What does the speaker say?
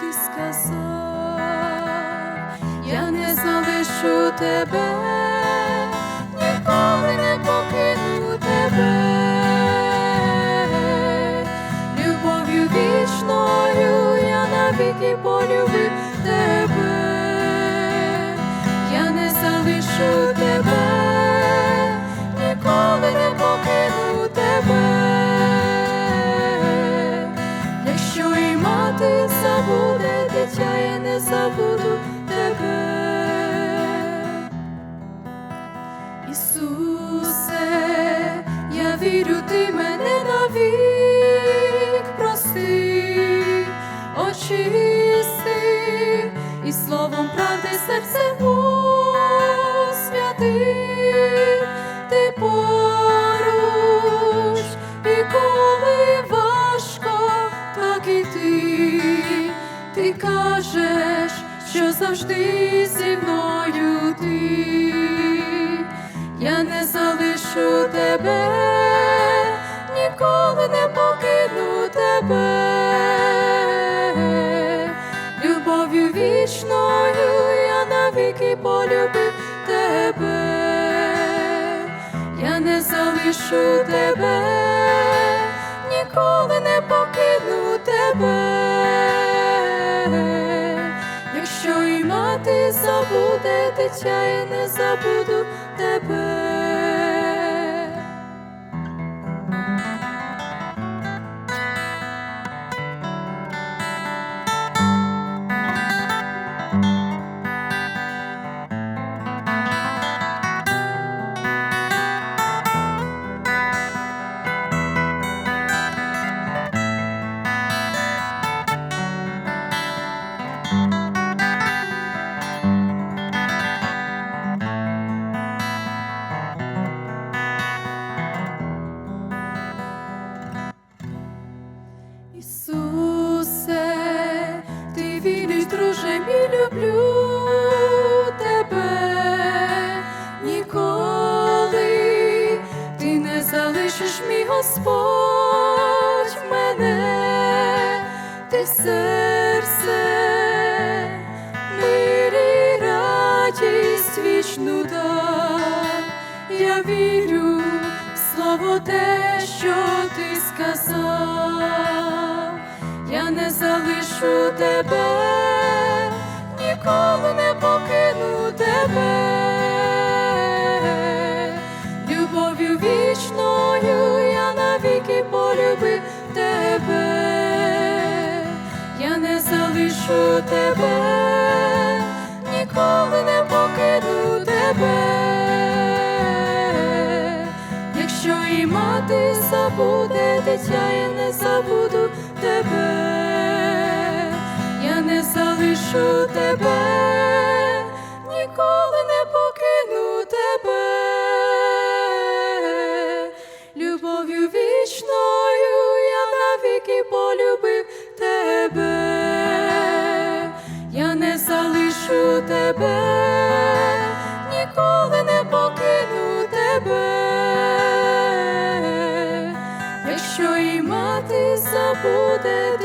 ти сказав, я не залишу тебе, ніколи не покину тебе, любов'ю вічною я навіки полюбив тебе, я не залишу завжди зі мною ти. Я не залишу тебе, ніколи не покину тебе, любов'ю вічною я навіки полюбив тебе, я не залишу тебе, ніколи не покину тебе. Мати забуде, дитя я не забуду тебе. Серце, мир і радість вічну дай. Я вірю в слово те, що ти сказав, я не залишу тебе, ніколи не покину тебе, я не залишу тебе, ніколи не покину тебе. Якщо і мати забуде, дитя я не забуду тебе, я не залишу тебе, ніколи тебе, ніколи не покину тебе. Якщо і мати забуде,